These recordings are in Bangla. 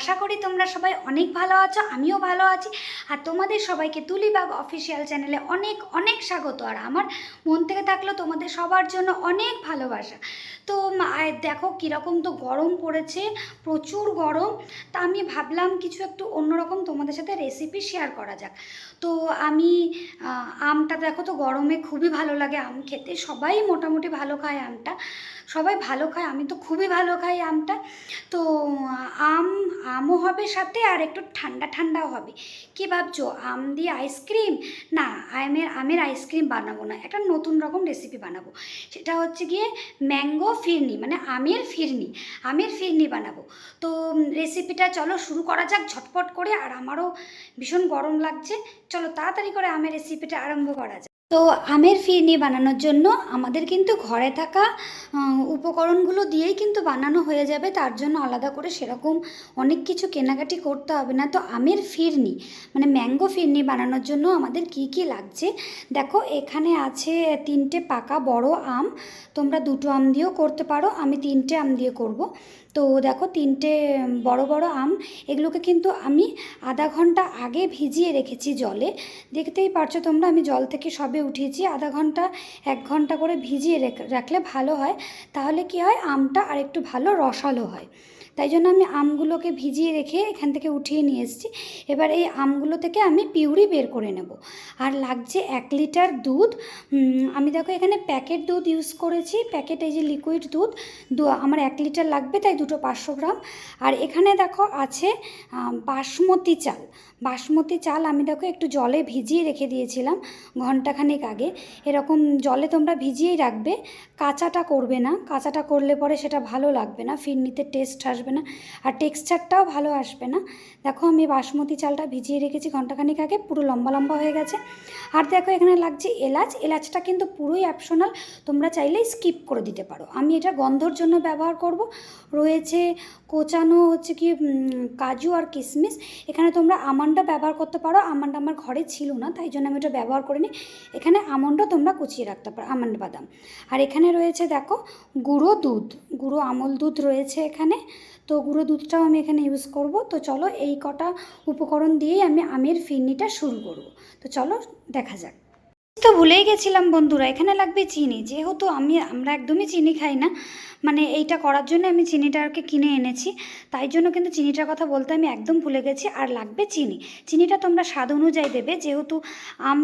আশা করি তোমরা সবাই অনেক ভালো আছো, আমিও ভালো আছি। আর তোমাদের সবাইকে তুলিবাগ অফিসিয়াল চ্যানেলে অনেক অনেক স্বাগত। আর আমার মন থেকে থাকল তোমাদের সবার জন্য অনেক ভালোবাসা। তো দেখো কীরকম তো গরম পড়েছে, প্রচুর গরম। তা আমি ভাবলাম কিছু একটু অন্যরকম তোমাদের সাথে রেসিপি শেয়ার করা যাক। তো আমি আমটা দেখো তো গরমে খুবই ভালো লাগে, আম খেতে সবাই মোটামুটি ভালো খায় আমটা। সবাই ভালো খায়, আমি তো খুবই ভালো খাই আমটা। তো, আম আমও হবে সাথে আর একটু ঠান্ডা ঠান্ডাও হবে। কি ভাবছ, আম দিয়ে আইসক্রিম না, আমের আমের আইসক্রিম বানাবো না, একটা নতুন রকম রেসিপি বানাবো। সেটা হচ্ছে গিয়ে ম্যাঙ্গো ফিরনি মানে আমের ফিরনি আমের ফিরনি বানাবো। তো রেসিপিটা চলো শুরু করা যাক ঝটপট করে, আর আমারও ভীষণ গরম লাগছে। চলো তাড়াতাড়ি করে আমের রেসিপিটা আরম্ভ করা যাক। তো আমের ফিরনি বানানোর জন্য আমাদের কিন্তু ঘরে থাকা উপকরণগুলো দিয়েই কিন্তু বানানো হয়ে যাবে। তার জন্য আলাদা করে সেরকম অনেক কিছু কেনাকাটি করতে হবে না। তো আমের ফিরনি মানে ম্যাঙ্গো ফিরনি বানানোর জন্য আমাদের কি কি লাগছে? দেখো, এখানে আছে তিনটে পাকা বড় আম। তোমরা দুটো আম দিয়েও করতে পারো। আমি তিনটে আম দিয়ে করব। তো দেখো তিনটে বড় বড় আম, এগুলোকে কিন্তু আমি আধা ঘণ্টা আগে ভিজিয়ে রেখেছি জলে। দেখতেই পারছ তোমরা, আমি জল থেকে সবে উঠিয়েছি। আধা ঘণ্টা, এক ঘণ্টা করে ভিজিয়ে রেখ- রাখলে ভালো হয়। তাহলে কি হয়? আমটা আর একটু ভালো রসালো হয়। তাই জন্য আমি আমগুলোকে ভিজিয়ে রেখে এখান থেকে উঠিয়ে নিয়ে এসেছি। এবার এই আমগুলো থেকে আমি পিউরি বের করে নেব। আর লাগছে এক লিটার দুধ। আমি দেখো এখানে প্যাকেট দুধ ইউজ করেছি। প্যাকেট এই যে লিকুইড দুধ, দু, আমার এক লিটার লাগবে, তাই দুটো পাঁচশো গ্রাম। আর এখানে দেখো আছে বাসমতি চাল। বাসমতি চাল আমি দেখো একটু জলে ভিজিয়ে রেখে দিয়েছিলাম ঘন্টাখানেক আগে। এরকম জলে তোমরা ভিজিয়েই রাখবে। কাঁচাটা করবে না। কাঁচাটা করলে পরে সেটা ভালো লাগবে না। ফিরনিতে টেস্ট আসবে না। আর টেক্সচারটাও ভালো আসবে না। দেখো আমি বাসমতি চালটা ভিজিয়ে রেখেছি ঘন্টাখানেক আগে, পুরো লম্বা লম্বা হয়ে গেছে। আর দেখো এখানে লাগছে এলাচ। এলাচটা কিন্তু পুরোই অপশনাল তোমরা চাইলেই স্কিপ করে দিতে পারো। আমি এটা গন্ধর জন্য ব্যবহার করব। রয়েছে কোচানো হচ্ছে কি কাজু আর কিশমিশ এখানে তোমরা আমন্ডটা ব্যবহার করতে পারো। আমন্ড আমার ঘরে ছিল না, তাই জন্য আমি এটা ব্যবহার করিনি। এখানে আমন্ডও তোমরা কুচিয়ে রাখতে পারো, আমন্ড বাদাম। আর এখানে রয়েছে দেখো গুঁড়ো দুধ। গুঁড়ো আমল দুধ রয়েছে এখানে। তো গুঁড়ো দুধটাও আমি এখানে ইউজ করব। তো চলো এই কটা উপকরণ দিয়েই আমি আমের ফিরনিটা শুরু করব। তো চলো দেখা যাক। তো ভুলেই গেছিলাম বন্ধুরা, এখানে লাগবে চিনি। যেহেতু আমি, আমরা একদমই চিনি খাই না মানে এইটা করার জন্য আমি চিনিটা আর কি কিনে এনেছি, তাই জন্য কিন্তু চিনিটার কথা বলতে আমি একদম ভুলে গেছি। আর লাগবে চিনি। চিনিটা তোমরা স্বাদ অনুযায়ী দেবে, যেহেতু আম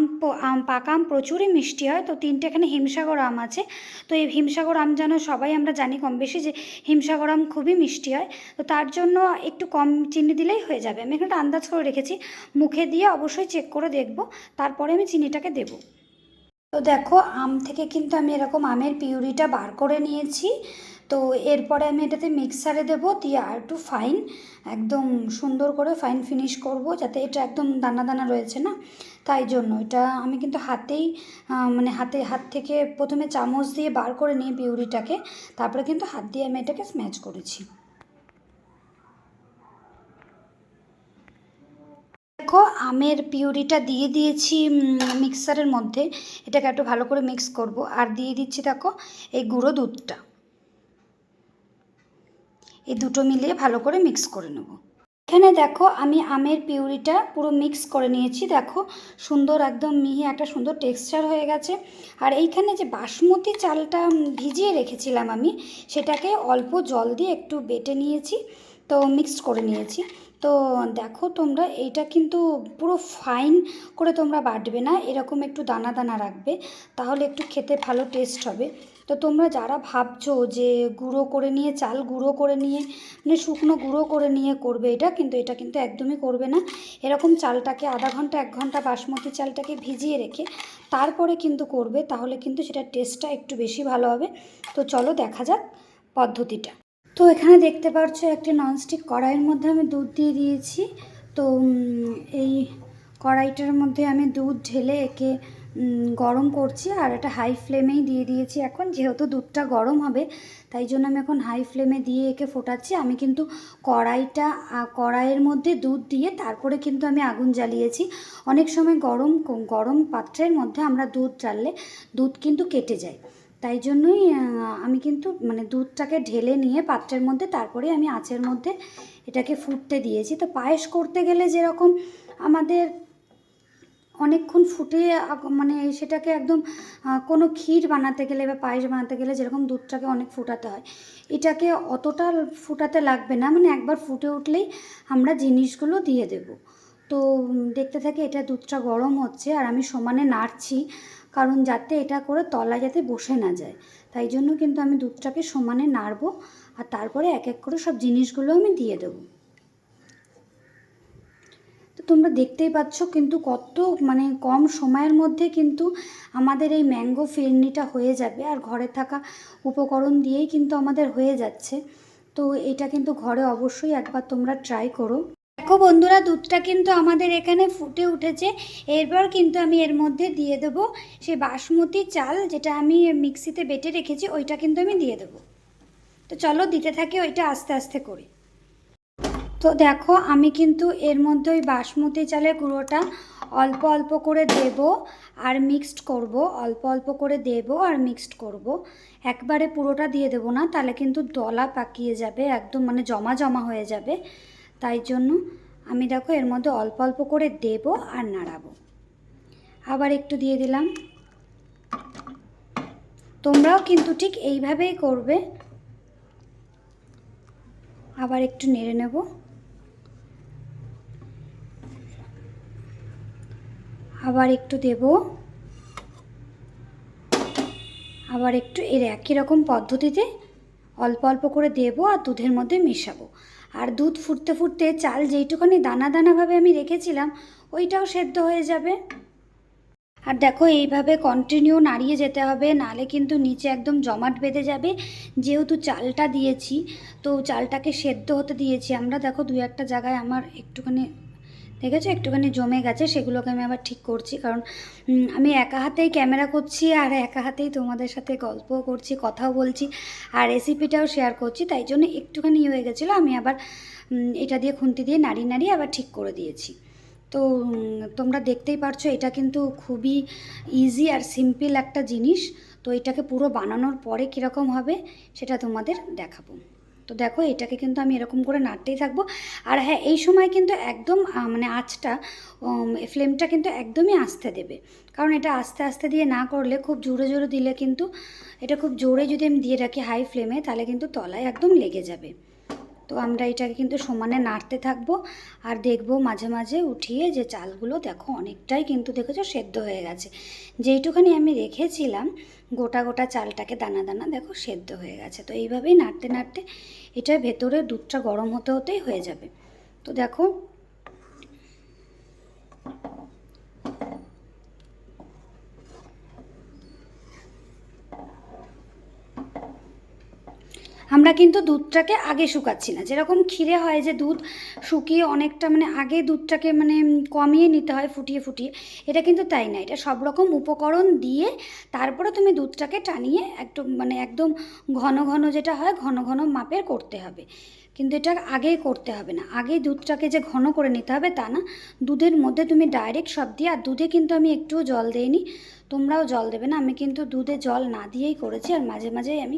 আম, পাকা আম প্রচুরই মিষ্টি হয়, তো তিনটে এখানে হিমসাগর আম আছে। তো এই হিমসাগর আম যেন সবাই আমরা জানি কম বেশি যে হিমসাগর আম খুবই মিষ্টি হয়, তো তার জন্য একটু কম চিনি দিলেই হয়ে যাবে। আমি এখানে আন্দাজ করে রেখেছি, মুখে দিয়ে অবশ্যই চেক করে দেখব, তারপরে আমি চিনিটাকে দেবো। তো দেখো, আম থেকে কিন্তু আমি এরকম আমের পিউরিটা বার করে নিয়েছি। তো এরপরে আমি এটাতে মিক্সারে দেবো, দিয়ে আর একটু ফাইন একদম সুন্দর করে ফাইন ফিনিশ করব, যাতে এটা একদম দানা দানা রয়েছে না? তাই জন্য এটা আমি কিন্তু হাতেই মানে হাতে, হাত থেকে প্রথমে চামচ দিয়ে বার করে নিই পিউরিটাকে, তারপরে কিন্তু হাত দিয়ে আমি এটাকে স্ম্যাচ করেছি। দেখো, আমের পিউরিটা দিয়ে দিয়েছি মিক্সারের মধ্যে। এটাকে একটু ভালো করে মিক্স করব। আর দিয়ে দিচ্ছি, দেখো, এই গুঁড়ো দুধটা। এই দুটো মিলিয়ে ভালো করে মিক্স করে নেব। এখানে দেখো, আমি আমের পিউরিটা পুরো মিক্স করে নিয়েছি। দেখো, সুন্দর, একদম মিহি, একটা সুন্দর টেক্সচার হয়ে গেছে। আর এইখানে যে বাসমতি চালটা ভিজিয়ে রেখেছিলাম আমি, সেটাকে অল্প জল দিয়ে একটু বেটে নিয়েছি। তো মিক্সড করে নিয়েছি। তো দেখো তোমরা, এইটা কিন্তু পুরো ফাইন করে তোমরা বাটবে না, এরকম একটু দানা দানা রাখবে, তাহলে একটু খেতে ভালো টেস্ট হবে। তো তোমরা যারা ভাবছ যে গুঁড়ো করে নিয়ে, চাল গুঁড়ো করে নিয়ে মানে শুকনো গুঁড়ো করে নিয়ে করবে এটা, কিন্তু এটা কিন্তু একদমই করবে না। এরকম চালটাকে আধা ঘণ্টা, এক ঘণ্টা বাসমতি চালটাকে ভিজিয়ে রেখে তারপরে কিন্তু করবে, তাহলে কিন্তু সেটা টেস্টটা একটু বেশি ভালো হবে। তো চলো দেখা যাক পদ্ধতিটা। তো এখানে দেখতে পাচ্ছ একটি ননস্টিক কড়াইয়ের মধ্যে আমি দুধ দিয়ে দিয়েছি। তো এই কড়াইটার মধ্যে আমি দুধ ঢেলে একে গরম করছি আর এটা হাই ফ্লেমেই দিয়ে দিয়েছি এখন। যেহেতু দুধটা গরম হবে, তাই জন্য আমি এখন হাই ফ্লেমে দিয়ে একে ফোটাচ্ছি। আমি কিন্তু কড়াইটা কড়াইয়ের মধ্যে দুধ দিয়ে তারপরে কিন্তু আমি আগুন জ্বালিয়েছি। অনেক সময় গরম গরম পাত্রের মধ্যে আমরা দুধ জ্বাললে দুধ কিন্তু কেটে যায়। তাই জন্যই আমি কিন্তু মানে দুধটাকে ঢেলে নিয়ে পাত্রের মধ্যে, তারপরে আমি আঁচের মধ্যে এটাকে ফুটতে দিয়েছি। তো পায়েস করতে গেলে যেরকম আমাদের অনেকক্ষণ আগ- মানে সেটাকে একদম কোনো ক্ষীর বানাতে গেলে বা পায়েস বানাতে গেলে যেরকম দুধটাকে অনেক ফুটাতে হয়, এটাকে অতটা ফুটাতে লাগবে না। মানে একবার ফুটে উঠলেই আমরা জিনিসগুলো দিয়ে দেব। তো দেখতে থাকি এটা দুধটা গরম হচ্ছে আর আমি সমানে নাড়ছি। কারণ যাতে এটা করে তলায় যাতে বসে না যায়। তাই জন্য কিন্তু আমি দুধটাকে সমানে নাড়বো আর তারপরে এক এক করে সব জিনিসগুলো আমি দিয়ে দেবো। তো তোমরা দেখতেই পাচ্ছ কিন্তু কত মানে কম সময়ের মধ্যে কিন্তু আমাদের এই ম্যাঙ্গো ফিরনিটা হয়ে যাবে আর ঘরে থাকা উপকরণ দিয়েই কিন্তু আমাদের হয়ে যাচ্ছে। তো এটা কিন্তু ঘরে অবশ্যই একবার তোমরা ট্রাই করো। দেখো বন্ধুরা, দুধটা কিন্তু আমাদের এখানে ফুটে উঠেছে। এরপর কিন্তু আমি এর মধ্যে দিয়ে দেবো সেই বাসমতি চাল, যেটা আমি মিক্সিতে বেটে রেখেছি, ওইটা কিন্তু আমি দিয়ে দেবো। তো চলো, দিতে থাকি ওইটা আস্তে আস্তে করে। তো দেখো, আমি কিন্তু এর মধ্যে ওই বাসমতি চালের গুঁড়োটা অল্প অল্প করে দেব আর মিক্সড করব, অল্প অল্প করে দেব আর মিক্সড করব। একবারে পুরোটা দিয়ে দেবো না, তাহলে কিন্তু দলা পাকিয়ে যাবে, একদম মানে জমা জমা হয়ে যাবে। তাই জন্য আমি দেখো এর মধ্যে অল্প অল্প করে দেব আর নাড়াবো। আবার একটু দিয়ে দিলাম। তোমরাও কিন্তু ঠিক এইভাবেই করবে। আবার একটু নেড়ে নেব। আবার একটু দেব। আবার একটু এর একই রকম পদ্ধতিতে অল্প অল্প করে দেবো আর দুধের মধ্যে মেশাবো। আর দুধ ফুটতে ফুটতে চাল যেইটুকানি দানা দানাভাবে আমি রেখেছিলাম, ওইটাও সেদ্ধ হয়ে যাবে। আর দেখো, এইভাবে কন্টিনিউ নাড়িয়ে যেতে হবে, নালে কিন্তু নিচে একদম জমাট বেঁধে যাবে। যেহেতু চালটা দিয়েছি, তো চালটাকে সেদ্ধ হতে দিয়েছি আমরা। দেখো দু একটা জায়গায় আমার একটুখানি দেখেছ একটুখানি জমে গেছে, সেগুলোকে আমি আবার ঠিক করছি। কারণ আমি একা হাতেই ক্যামেরা করছি আর একা হাতেই তোমাদের সাথে গল্পও করছি, কথাও বলছি আর রেসিপিটাও শেয়ার করছি। তাই জন্য একটুখানি ইয়ে হয়ে গেছিল, আমি আবার এটা দিয়ে খুন্তি দিয়ে নাড়িয়ে নাড়িয়ে আবার ঠিক করে দিয়েছি। তো তোমরা দেখতেই পারছ, এটা কিন্তু খুবই ইজি আর সিম্পল একটা জিনিস। তো এটাকে পুরো বানানোর পরে কীরকম হবে, সেটা তোমাদের দেখাবো। তো দেখো এটাকে কিন্তু আমি এরকম করে নাড়তেই থাকব। আর হ্যাঁ এই সময় কিন্তু একদম মানে আঁচটা ফ্লেমটা কিন্তু একদমই আস্তে দেবে। কারণ এটা আস্তে আস্তে দিয়ে না করলে খুব জোরে জোরে দিলে কিন্তু, এটা খুব জোরে যদি আমি দিয়ে রাখি হাই ফ্লেমে তাহলে কিন্তু তলায় একদম লেগে যাবে। তো আমরা এটাকে কিন্তু সমানে নাড়তে থাকব আর দেখব মাঝে মাঝে উঠিয়ে যে চালগুলো দেখো অনেকটাই কিন্তু দেখেছ সেদ্ধ হয়ে গেছে। যেইটুখানি আমি রেখেছিলাম, গোটা গোটা চালটাকে দানা দানা দেখো সেদ্ধ হয়ে গেছে। তো এইভাবেই নাড়তে নাড়তে এটা ভেতরে দুধটা গরম হতে হতেই হয়ে যাবে। তো দেখো আমরা কিন্তু দুধটাকে আগে শুকাচ্ছি না। যেরকম ক্ষীরে হয় যে দুধ শুকিয়ে অনেকটা মানে আগে দুধটাকে মানে কমিয়ে নিতে হয়, ফুটিয়ে ফুটিয়ে, এটা কিন্তু তাই না। এটা সব রকম উপকরণ দিয়ে তারপরে তুমি দুধটাকে টানিয়ে একটু মানে একদম ঘন ঘন যেটা হয়, ঘন ঘন মাপের করতে হবে। কিন্তু এটা আগেই করতে হবে না। আগে দুধটাকে যে ঘন করে নিতে হবে তা না। দুধের মধ্যে তুমি ডাইরেক্ট সব দিয়ে, আর দুধে কিন্তু আমি একটুও জল দেইনি, তোমরাও জল দেবে না। আমি কিন্তু দুধে জল না দিয়েই করেছি, আর মাঝে মাঝেই আমি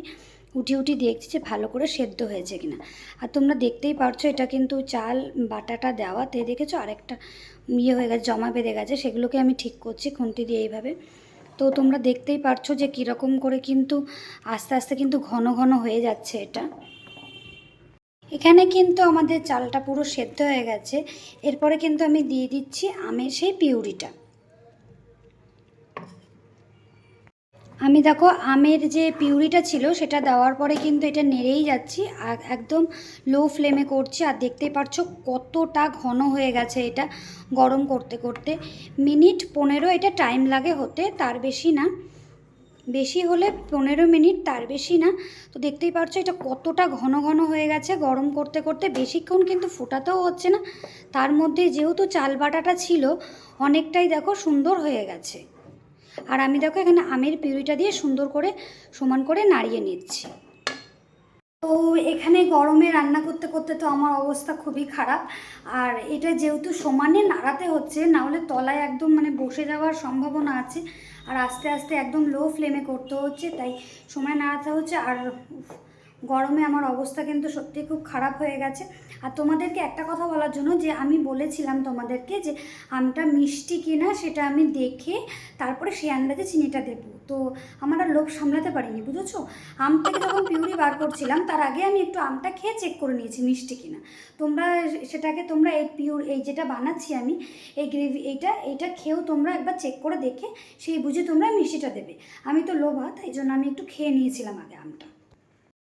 উঠি উঠি দেখছি যে ভালো করে সেদ্ধ হয়েছে কিনা। আর তোমরা দেখতেই পারছ, এটা কিন্তু চাল বাটাটা দেওয়া দেওয়াতে দেখেছ, আরেকটা ইয়ে হয়ে গেছে, জমা বেঁধে গেছে, সেগুলোকে আমি ঠিক করছি খুন্তি দিয়ে এইভাবে। তো তোমরা দেখতেই পারছ যে কীরকম করে কিন্তু আস্তে আস্তে কিন্তু ঘন ঘন হয়ে যাচ্ছে এটা। এখানে কিন্তু আমাদের চালটা পুরো সেদ্ধ হয়ে গেছে। এরপরে কিন্তু আমি দিয়ে দিচ্ছি আমের সেই পিউরিটা। আমি দেখো, আমের যে পিউরিটা ছিল সেটা দেওয়ার পরে কিন্তু এটা নেড়েই যাচ্ছি। আর একদম লো ফ্লেমে করছি। আর দেখতেই পারছ কতটা ঘন হয়ে গেছে এটা গরম করতে করতে। মিনিট পনেরো এটা টাইম লাগে হতে, তার বেশি না। বেশি হলে পনেরো মিনিট, তার বেশি না। তো দেখতেই পারছ এটা কতটা ঘন ঘন হয়ে গেছে গরম করতে করতে। বেশিক্ষণ কিন্তু ফোটাতেও হচ্ছে না। তার মধ্যে যেহেতু চাল বাটাটা ছিল, অনেকটাই দেখো সুন্দর হয়ে গেছে। আর আমি দেখো এখানে আমের পিউরিটা দিয়ে সুন্দর করে সমান করে নাড়িয়ে নিচ্ছি। তো এখানে গরমে রান্না করতে করতে তো আমার অবস্থা খুবই খারাপ। আর এটা যেহেতু সমানে নাড়াতে হচ্ছে, না হলে তলায় একদম মানে বসে যাওয়ার সম্ভাবনা আছে। আর আস্তে আস্তে একদম লো ফ্লেমে করতে হচ্ছে, তাই সময় নাড়াতে হচ্ছে। আর গরমে আমার অবস্থা কিন্তু সত্যি খুব খারাপ হয়ে গেছে। আর তোমাদেরকে একটা কথা বলার জন্য যে, আমি বলেছিলাম তোমাদেরকে যে, আমটা মিষ্টি কিনা সেটা আমি দেখে তারপরে সেই আন্দাজে চিনিটা দেবো। তো আমার আর লোভ সামলাতে পারিনি, বুঝেছ? আম থেকে যখন পিউরি বার করছিলাম, তার আগে আমি একটু আমটা খেয়ে চেক করে নিয়েছি মিষ্টি কিনা। তোমরা সেটাকে তোমরা এই পিউর, এই যেটা বানাচ্ছি আমি, এই গ্রেভি, এইটা এইটা খেয়েও তোমরা একবার চেক করে দেখে, সেই বুঝে তোমরা মিষ্টিটা দেবে। আমি তো লোভা, তাই জন্য আমি একটু খেয়ে নিয়েছিলাম আগে আমটা।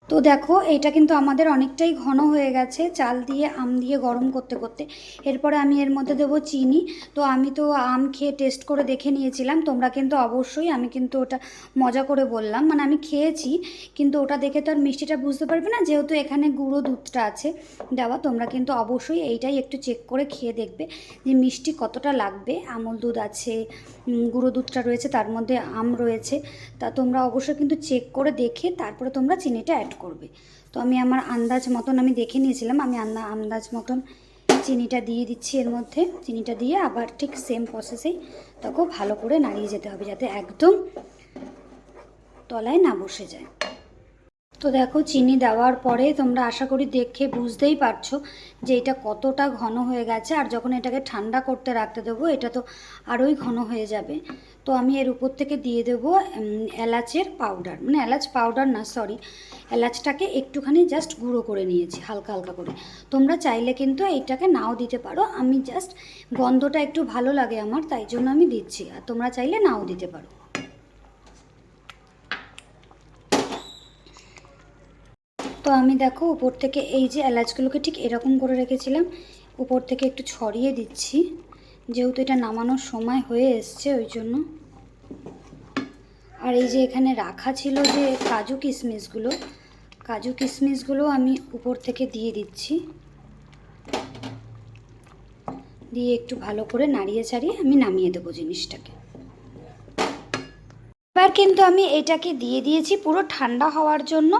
তো দেখো, এইটা কিন্তু আমাদের অনেকটাই ঘন হয়ে গেছে, চাল দিয়ে, আম দিয়ে গরম করতে করতে। এরপরে আমি এর মধ্যে দেবো চিনি। তো আমি তো আম খেয়ে টেস্ট করে দেখে নিয়েছিলাম, তোমরা কিন্তু অবশ্যই, আমি কিন্তু ওটা মজা করে বললাম। মানে আমি খেয়েছি, কিন্তু ওটা দেখে তো আর মিষ্টিটা বুঝতে পারবে না, যেহেতু এখানে গুঁড়ো দুধটা আছে দেওয়া, তোমরা কিন্তু অবশ্যই এইটাই একটু চেক করে খেয়ে দেখবে যে মিষ্টি কতটা লাগবে। আমল দুধ আছে গুঁড়ো দুধটা রয়েছে, তার মধ্যে আম রয়েছে। তা তোমরা অবশ্যই কিন্তু চেক করে দেখে, তারপরে তোমরা চিনিটা অ্যাড করবে। তো আমি আমার আন্দাজ মতন আমি দেখে নিয়েছিলাম, আমি আন্দা আন্দাজ মতন চিনিটা দিয়ে দিচ্ছি এর মধ্যে। চিনিটা দিয়ে আবার ঠিক সেম প্রসেসেই তাকেও ভালো করে নাড়িয়ে যেতে হবে যাতে একদম তলায় না বসে যায়। তো দেখো চিনি দেওয়ার পরে তোমরা আশা করি দেখে বুঝতেই পারছ যে এটা কতটা ঘন হয়ে গেছে। আর যখন এটাকে ঠান্ডা করতে রাখতে দেবো, এটা তো আরোই ঘন হয়ে যাবে। তো আমি এর উপর থেকে দিয়ে দেবো এলাচের পাউডার মানে এলাচ পাউডার না সরি এলাচটাকে একটুখানি জাস্ট গুঁড়ো করে নিয়েছি, হালকা হালকা করে। তোমরা চাইলে কিন্তু এইটাকে নাও দিতে পারো। আমি জাস্ট গন্ধটা একটু ভালো লাগে আমার, তাই জন্য আমি দিচ্ছি। আর তোমরা চাইলে নাও দিতে পারো। তো আমি দেখো উপর থেকে এই যে এলাচগুলোকে ঠিক এরকম করে রেখেছিলাম, উপর থেকে একটু ছড়িয়ে দিচ্ছি। যেহেতু এটা নামানোর সময় হয়ে এসছে, ওই জন্য। আর এই যে এখানে রাখা ছিল যে কাজু কিশমিশগুলো কাজু কিশমিশগুলো আমি উপর থেকে দিয়ে দিচ্ছি। দিয়ে একটু ভালো করে নাড়িয়ে চাড়িয়ে আমি নামিয়ে দেবো জিনিসটাকে। এবার কিন্তু আমি এটাকে দিয়ে দিয়েছি পুরো ঠান্ডা হওয়ার জন্য।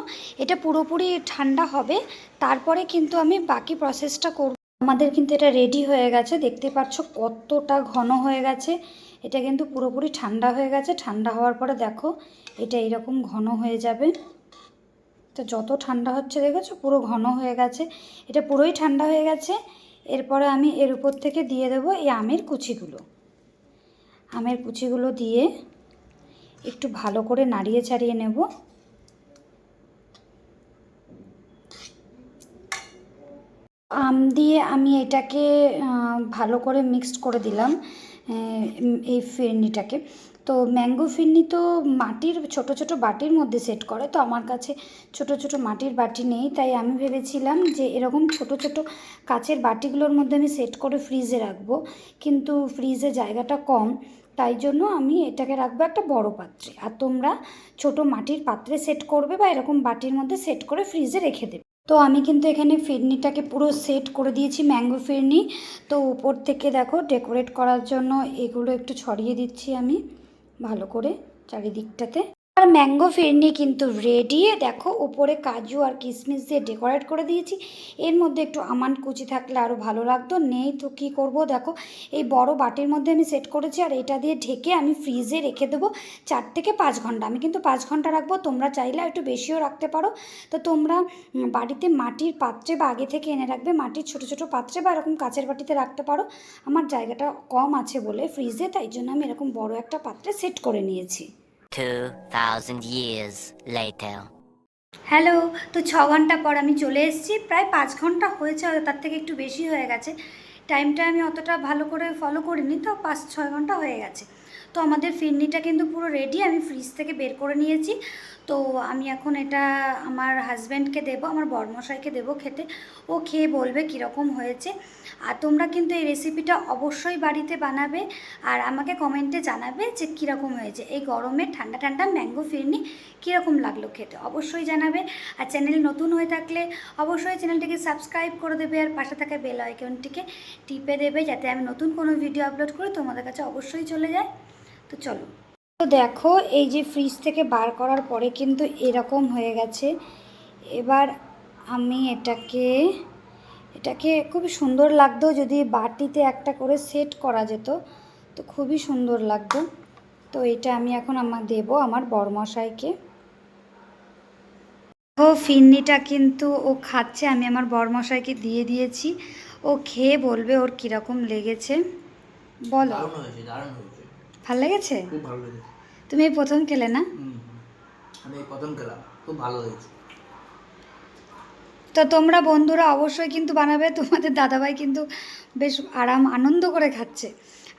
এটা পুরোপুরি ঠান্ডা হবে। তারপরে কিন্তু আমি বাকি প্রসেসটা করব আমাদের কিন্তু এটা রেডি হয়ে গেছে। দেখতে পাচ্ছ কতটা ঘন হয়ে গেছে। এটা কিন্তু পুরোপুরি ঠান্ডা হয়ে গেছে। ঠান্ডা হওয়ার পরে দেখো, এটা এরকম ঘন হয়ে যাবে। তো যত ঠান্ডা হচ্ছে দেখেছ, পুরো ঘন হয়ে গেছে। এটা পুরোই ঠান্ডা হয়ে গেছে। এরপরে আমি এর উপর থেকে দিয়ে দেবো এই আমের কুচিগুলো। আমের কুচিগুলো দিয়ে একটু ভালো করে নাড়িয়ে চাড়িয়ে নেব। আম দিয়ে আমি এটাকে ভালো করে মিক্সড করে দিলাম এই ফিরনিটাকে। তো ম্যাঙ্গো ফিরনি তো মাটির, ছোট ছোট বাটির মধ্যে সেট করে, তো আমার কাছে ছোট ছোট মাটির বাটি নেই, তাই আমি ভেবেছিলাম যে এরকম ছোট ছোট কাচের বাটিগুলোর মধ্যে আমি সেট করে ফ্রিজে রাখব, কিন্তু ফ্রিজে জায়গাটা কম, তাই জন্য আমি এটাকে রাখব একটা বড় পাত্রে। আর তোমরা ছোট মাটির পাত্রে সেট করবে বা এরকম বাটির মধ্যে সেট করে ফ্রিজে রেখে দেবে। তো আমি কিন্তু এখানে ফিরনিটাকে পুরো সেট করে দিয়েছি ম্যাঙ্গো ফিরনি। তো উপর থেকে দেখো ডেকোরেট করার জন্য এগুলো একটু ছড়িয়ে দিচ্ছি আমি, ভালো করে চারিদিকটাতে। আর ম্যাঙ্গো ফিরনি কিন্তু রেডি দেখো উপরে কাজু আর কিশমিশ দিয়ে ডেকোরেট করে দিয়েছি। এর মধ্যে একটু আমান কুচি থাকলে আরও ভালো লাগতো। নেই তো কী করব? দেখো, এই বড় বাটির মধ্যে আমি সেট করেছি আর এটা দিয়ে ঢেকে আমি ফ্রিজে রেখে দেবো চার থেকে পাঁচ ঘণ্টা। আমি কিন্তু পাঁচ ঘণ্টা রাখব, তোমরা চাইলে একটু বেশিও রাখতে পারো। তো তোমরা বাড়িতে মাটির পাত্রে বা আগে থেকে এনে রাখবে, মাটির ছোট ছোট পাত্রে বা এরকম কাচের বাটিতে রাখতে পারো। আমার জায়গাটা কম আছে বলে ফ্রিজে তাই জন্য আমি এরকম বড় একটা পাত্রে সেট করে নিয়েছি। 2,000 years later. হ্যালো তো ছ ঘণ্টা পর আমি চলে এসেছি। প্রায় পাঁচ ঘণ্টা হয়েছে তার থেকে একটু বেশি হয়ে গেছে। টাইমটা আমি অতটা ভালো করে ফলো করিনি তো পাঁচ ছয় ঘণ্টা হয়ে গেছে। তো আমাদের ফিরনিটা কিন্তু পুরো রেডি আমি ফ্রিজ থেকে বের করে নিয়েছি। তো আমি এখন এটা আমার হাজব্যান্ডকে দেবো, আমার বরমশাইকে দেবো খেতে। ও খেয়ে বলবে কীরকম হয়েছে। আর তোমরা কিন্তু এই রেসিপিটা অবশ্যই বাড়িতে বানাবে আর আমাকে কমেন্টে জানাবে যে কীরকম হয়েছে। এই গরমে ঠান্ডা ঠান্ডা ম্যাঙ্গো ফিরনি কীরকম লাগল খেতে, অবশ্যই জানাবে। আর চ্যানেল নতুন হয়ে থাকলে অবশ্যই চ্যানেলটিকে সাবস্ক্রাইব করে দেবে আর পাশে থাকা বেল আইকনটিকে টিপে দেবে যাতে আমি নতুন কোনো ভিডিও আপলোড করি, তোমাদের কাছে অবশ্যই চলে যায়। তো চলো। তো দেখো, এই যে ফ্রিজ থেকে বার করার পরে কিন্তু এরকম হয়ে গেছে। এবার আমি এটাকে এটাকে খুবই সুন্দর লাগতো যদি বাটিতে একটা করে সেট করা যেত। তো খুবই সুন্দর লাগতো। তো এটা আমি এখন আমার দেবো আমার বরমশাইকে। ও ফিন্নিটা কিন্তু ও খাচ্ছে, আমি আমার বরমশাইকে দিয়ে দিয়েছি। ও খেয়ে বলবে ওর কীরকম লেগেছে। বলো। ভালো লেগেছে? খুব ভালো লেগেছে। তুমি এই প্রথম খেলে না। আমি এই প্রথম খেলাম খুব ভালো হয়েছে তো তোমরা বন্ধুরা অবশ্যই কিন্তু বানাবে তোমাদের দাদাভাই কিন্তু বেশ আরাম আনন্দ করে খাচ্ছে।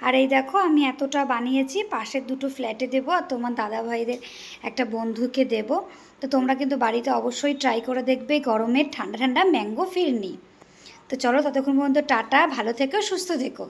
আর এই দেখো আমি এতটা বানিয়েছি পাশের দুটো ফ্ল্যাটে দেবো আর তোমার দাদাভাইদের একটা বন্ধুকে দেবো। তো তোমরা কিন্তু বাড়িতে অবশ্যই ট্রাই করে দেখবে গরমের ঠান্ডা ঠান্ডা ম্যাঙ্গো ফিরনি তো চলো ততক্ষণ পর্যন্ত টাটা ভালো থেকো সুস্থ থেকো।